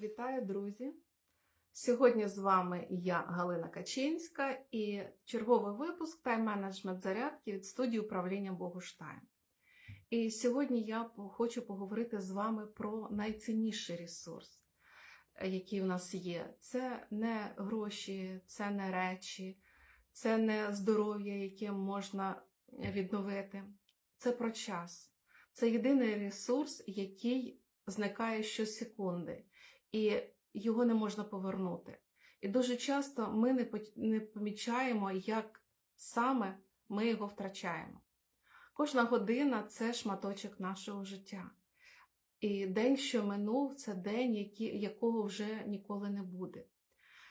Вітаю, друзі! Сьогодні з вами я, Галина Качинська, і черговий випуск тайм-менеджмент зарядки від студії управління Богуштайм. І сьогодні я хочу поговорити з вами про найцінніший ресурс, який в нас є. Це не гроші, це не речі, це не здоров'я, яке можна відновити. Це про час. Це єдиний ресурс, який зникає щосекунди і його не можна повернути. І дуже часто ми не помічаємо, як саме ми його втрачаємо. Кожна година це шматочок нашого життя. І день, що минув, це день, якого вже ніколи не буде.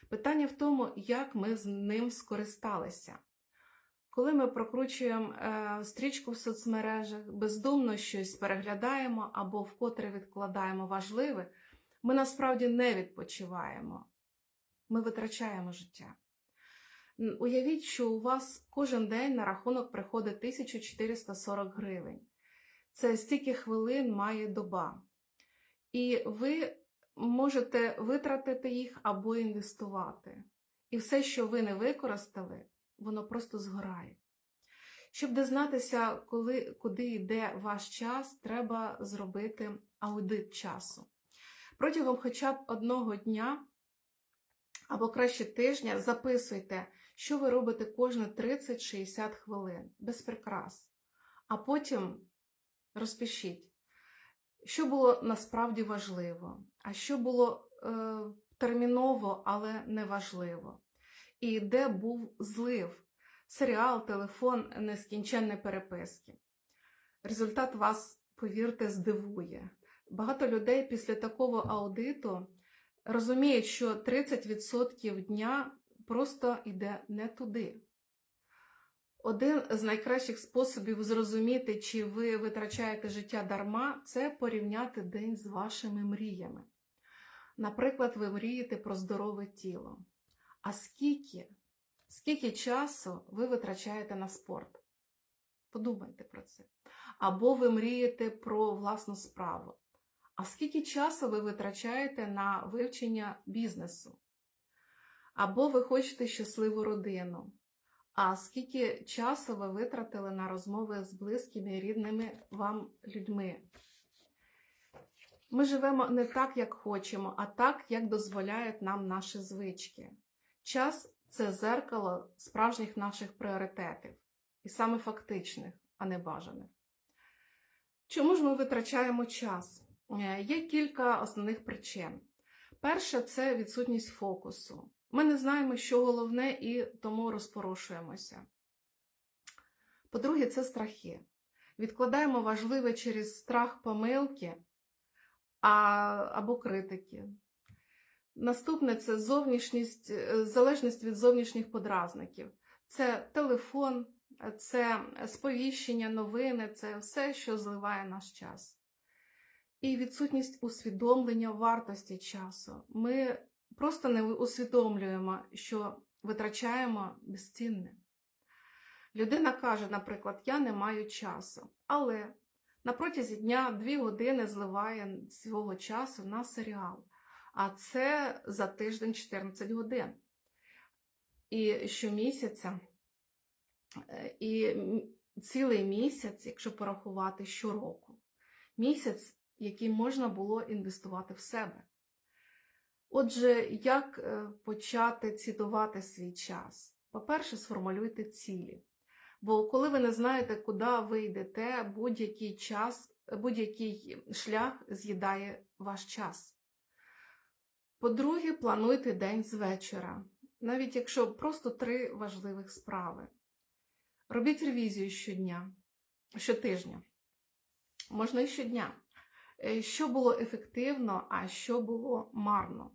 Питання в тому, як ми з ним скористалися. Коли ми прокручуємо е, стрічку в соцмережах, бездумно щось переглядаємо або вкотре відкладаємо важливе, ми насправді не відпочиваємо, ми витрачаємо життя. Уявіть, що у вас кожен день на рахунок приходить 1440 гривень. Це стільки хвилин має доба. І ви можете витратити їх або інвестувати. І все, що ви не використали, воно просто згорає. Щоб дізнатися, коли, куди йде ваш час, треба зробити аудит часу. Протягом хоча б одного дня або краще тижня записуйте, що ви робите кожні 30-60 хвилин, без прикрас. А потім розпишіть, що було насправді важливо, а що було е, терміново, але не важливо. І де був злив, серіал, телефон, нескінченні переписки. Результат вас, повірте, здивує. Багато людей після такого аудиту розуміють, що 30% дня просто йде не туди. Один з найкращих способів зрозуміти, чи ви витрачаєте життя дарма, це порівняти день з вашими мріями. Наприклад, ви мрієте про здорове тіло. А скільки, скільки часу ви витрачаєте на спорт? Подумайте про це. Або ви мрієте про власну справу. А скільки часу ви витрачаєте на вивчення бізнесу? Або ви хочете щасливу родину. А скільки часу ви витратили на розмови з близькими і рідними вам людьми? Ми живемо не так, як хочемо, а так, як дозволяють нам наші звички. Час це зеркало справжніх наших пріоритетів, і саме фактичних, а не бажаних. Чому ж ми витрачаємо час? Е, Є кілька основних причин. Перше це відсутність фокусу. Ми не знаємо, що головне, і тому розпорошуємося. По-друге, це страхи. Відкладаємо важливе через страх помилки а, або критики. Наступне це зовнішність, е, залежність від зовнішніх подразників. Це телефон, це сповіщення, новини, це все, що зливає наш час. І відсутність усвідомлення вартості часу. Ми просто не усвідомлюємо, що витрачаємо безцінне. Людина каже, наприклад, я не маю часу, але на протязі дня дві години зливає свого часу на серіал. А це за тиждень 14 годин. І щомісяця, е, і цілий місяць, якщо порахувати щороку, місяць, який можна було інвестувати в себе. Отже, як е, почати цінувати свій час? По-перше, сформулюйте цілі. Бо коли ви не знаєте, куди ви йдете, будь-який час, будь-який шлях з'їдає ваш час. По-друге, плануйте день з вечора, навіть якщо просто три важливих справи. Робіть ревізію щодня, щотижня, можна і щодня. Е, Що було ефективно, а що було марно.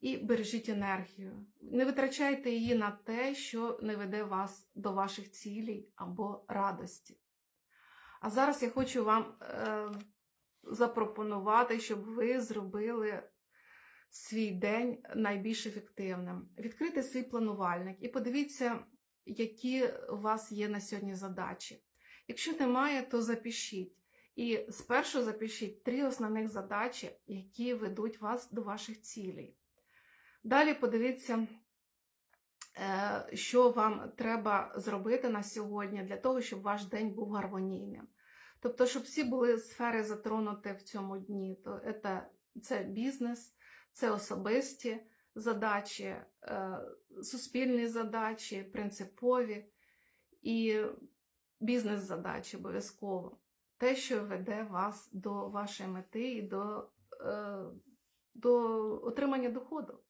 І бережіть енергію. Не витрачайте її на те, що не веде вас до ваших цілей або радості. А зараз я хочу вам е, запропонувати, щоб ви зробили свій день найбільш ефективним. Відкрийте свій планувальник і подивіться, які у вас є на сьогодні задачі. Якщо немає, то запишіть І спершу запишіть три основних задачі, які ведуть вас до ваших цілей. Далі подивіться, е, що вам треба зробити на сьогодні для того, щоб ваш день був гармонійним. Тобто, щоб всі були сфери затронуті в цьому дні. То це, це бізнес, це особисті задачі, е, суспільні задачі, принципові і бізнес-задачі обов'язково. Те, що веде вас до вашої мети і до, е, до отримання доходу.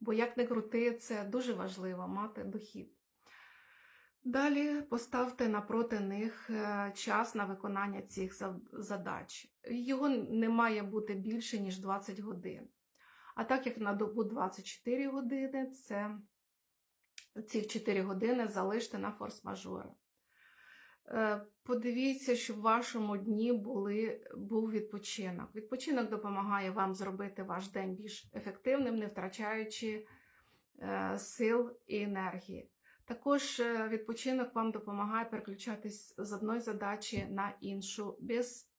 Бо як не крути, це дуже важливо мати дохід. Далі поставте напроти них е, час на виконання цих задач. Його не має бути більше, ніж 20 годин. А так як на добу 24 години, це ці 4 години залиште на форс-мажори. Е, Подивіться, щоб в вашому дні були, був відпочинок. Відпочинок допомагає вам зробити ваш день більш ефективним, не втрачаючи е, сил і енергії. Також е, відпочинок вам допомагає переключатись з одної задачі на іншу без,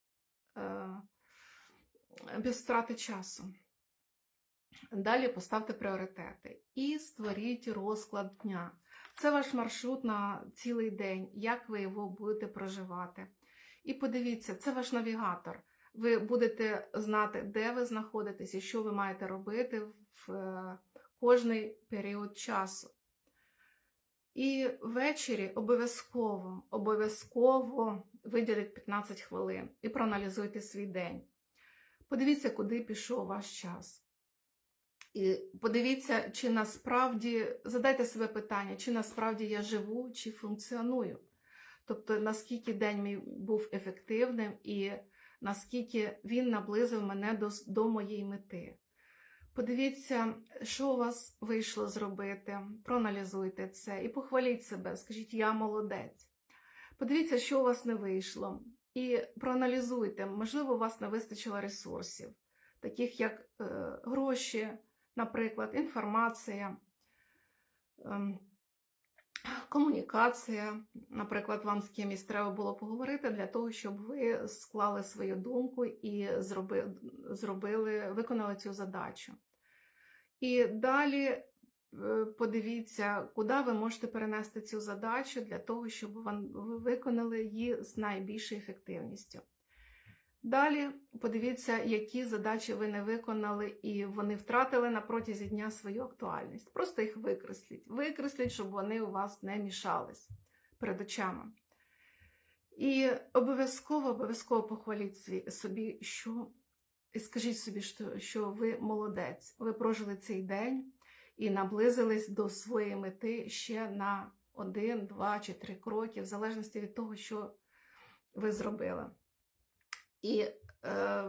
е, без втрати часу. Далі поставте пріоритети і створіть розклад дня. Це ваш маршрут на цілий день, як ви його будете проживати. І подивіться, це ваш навігатор. Ви будете знати, де ви знаходитесь і що ви маєте робити в е, кожний період часу. І ввечері обов'язково, обов'язково виділіть 15 хвилин і проаналізуйте свій день. Подивіться, куди пішов ваш час. І подивіться, чи насправді задайте себе питання, чи насправді я живу, чи функціоную. Тобто, наскільки день мій був ефективним і наскільки він наблизив мене до, до моєї мети. Подивіться, що у вас вийшло зробити, проаналізуйте це і похваліть себе, скажіть, я молодець. Подивіться, що у вас не вийшло, і проаналізуйте, можливо, у вас не вистачило ресурсів, таких як е, гроші, наприклад, інформація, ем, комунікація. Наприклад, вам з кимось треба було поговорити для того, щоб ви склали свою думку і зроби, зробили, виконали цю задачу. І далі е, подивіться, куди ви можете перенести цю задачу для того, щоб ви виконали її з найбільшою ефективністю. Далі подивіться, які задачі ви не виконали, і вони втратили на протязі дня свою актуальність. Просто їх викресліть. Викресліть, щоб вони у вас не мішались перед очами. І обов'язково, обов'язково похваліть собі, що і скажіть собі, що, що ви молодець. Ви прожили цей день і наблизились до своєї мети ще на один, два чи три кроки, в залежності від того, що ви зробили. І е,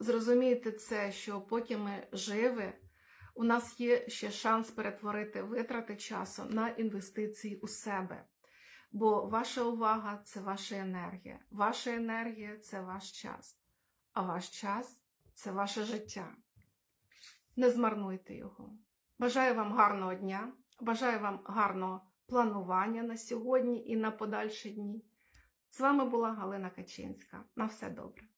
зрозумійте це, що поки ми живі, у нас є ще шанс перетворити витрати часу на інвестиції у себе. Бо ваша увага це ваша енергія. Ваша енергія це ваш час. А ваш час це ваше життя. Не змарнуйте його. Бажаю вам гарного дня, бажаю вам гарного планування на сьогодні і на подальші дні. З вами була Галина Качинська. На все добре.